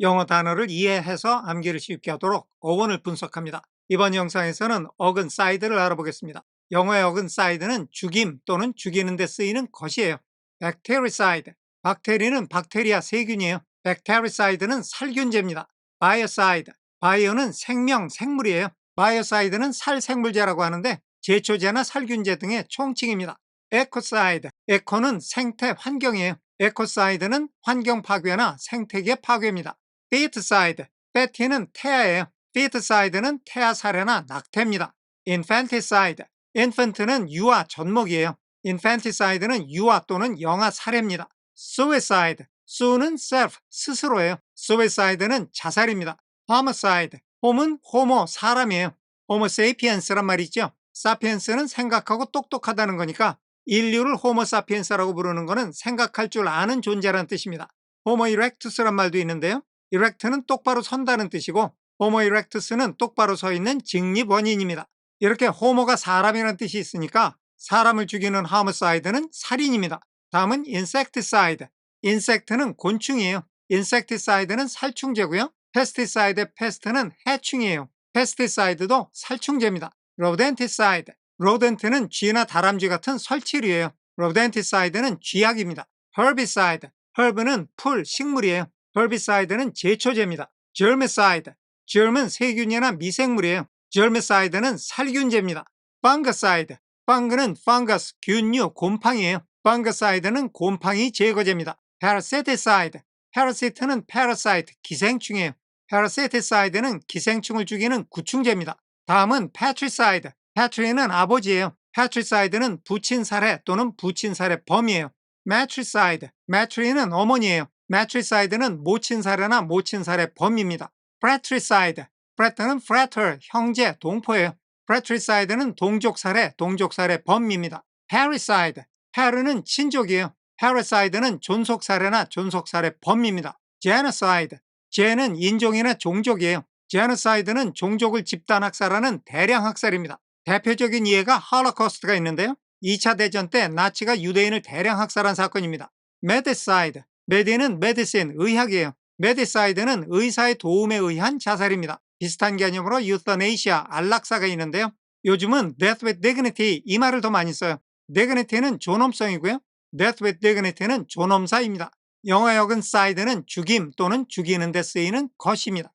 영어 단어를 이해해서 암기를 쉽게 하도록 어원을 분석합니다. 이번 영상에서는 어근 사이드를 알아보겠습니다. 영어의 어근 사이드는 죽임 또는 죽이는 데 쓰이는 것이에요. bactericide, 박테리는 박테리아 세균이에요. bactericide는 살균제입니다. biocide, 바이오는 생명, 생물이에요. 바이오사이드는 살생물제라고 하는데 제초제나 살균제 등의 총칭입니다. 에코사이드, 에코는 생태 환경이에요. 에코사이드는 환경 파괴나 생태계 파괴입니다. 피트사이드, 페티는 태아예요. 피트사이드는 태아 사례나 낙태입니다. 인펜티사이드, 인펀트는 유아 젖먹이에요. 인펜티사이드는 유아 또는 영아 사례입니다. suicide, su는 self, 스스로예요. suicide는 자살입니다. homicide, 홈은 호모, 사람이에요. 호모세이피엔스란 말이 있죠. 사피엔스는 생각하고 똑똑하다는 거니까 인류를 호모 사피엔스라고 부르는 거는 생각할 줄 아는 존재라는 뜻입니다. 호모 이렉투스란 말도 있는데요. 이렉트는 똑바로 선다는 뜻이고 호모 이렉투스는 똑바로 서 있는 직립 원인입니다. 이렇게 호모가 사람이라는 뜻이 있으니까 사람을 죽이는 하모사이드는 살인입니다. 다음은 인섹티사이드. 인섹트는 곤충이에요. 인섹티사이드는 살충제고요. 페스티사이드 페스트는 해충이에요. 페스티사이드도 살충제입니다. 로덴티사이드. 로덴트는 쥐나 다람쥐 같은 설치류예요. 로덴티사이드는 쥐약입니다. 헐비사이드. 헐브는 풀, 식물이에요. 헐비사이드는 제초제입니다. 절메사이드. 절은 세균이나 미생물이에요. 절메사이드는 살균제입니다. 펑거사이드. 펑그는 펑거스, 균류, 곰팡이에요. 펑거사이드는 곰팡이 제거제입니다. 파라세티사이드. 파라시트는 파라사이트, 기생충이에요. 파라세티사이드는 기생충을 죽이는 구충제입니다. 다음은 패트리사이드. 패트리는 아버지예요. 패트리사이드는 부친 사례 또는 부친 사례 범이에요. 매트리사이드. 매트리는 어머니예요. 매트리사이드는 모친 사례나 모친 사례 범입니다. 프레트리사이드. 프레트는 프레터, 형제, 동포예요. 프레트리사이드는 동족 사례, 동족 사례 범입니다. 페리사이드. 페르는 친족이에요. 페리사이드는 존속 사례나 존속 사례 범입니다. 제너사이드. 제는 인종이나 종족이에요. 제너사이드는 종족을 집단 학살하는 대량 학살입니다. 대표적인 예가 헐로코스트가 있는데요. 2차 대전 때 나치가 유대인을 대량 학살한 사건입니다. 메디사이드. 메디는 메디신, 의학이에요. 메디사이드는 의사의 도움에 의한 자살입니다. 비슷한 개념으로 유터네이시아, 안락사가 있는데요. 요즘은 death with dignity 이 말을 더 많이 써요. dignity는 존엄성이고요. death with dignity는 존엄사입니다. 영어의 역은 사이드는 죽임 또는 죽이는 데 쓰이는 것입니다.